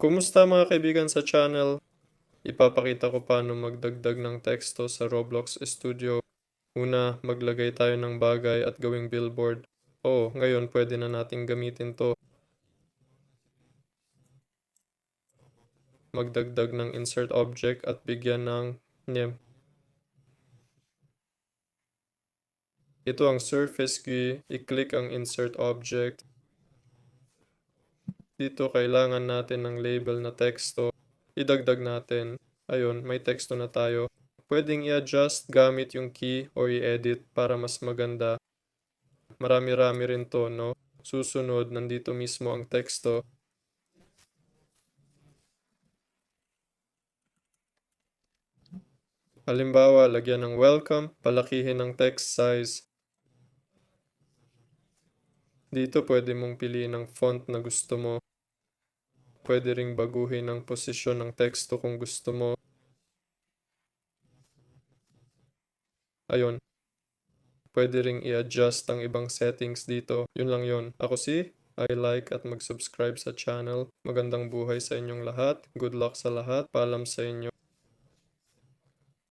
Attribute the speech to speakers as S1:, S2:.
S1: Kumusta mga kaibigan sa channel? Ipapakita ko paano magdagdag ng teksto sa Roblox Studio. Una, maglagay tayo ng bagay at gawing billboard. Oo, ngayon pwede na nating gamitin to. Magdagdag ng insert object at bigyan ng name. Ito ang surface GUI. I-click ang insert object. Dito kailangan natin ng label na teksto. Idagdag natin. Ayun, may teksto na tayo. Pwedeng i-adjust gamit yung key or i-edit para mas maganda. Marami-rami rin to, no? Susunod, nandito mismo ang teksto. Halimbawa, lagyan ng welcome, palakihin ng text size. Dito pwede mong piliin ang font na gusto mo. Pwede ring baguhin ang posisyon ng teksto kung gusto mo. Ayun. Pwede ring i-adjust ang ibang settings dito. Yun lang yun. Ako si I like at mag-subscribe sa channel. Magandang buhay sa inyong lahat. Good luck sa lahat. Paalam sa inyo.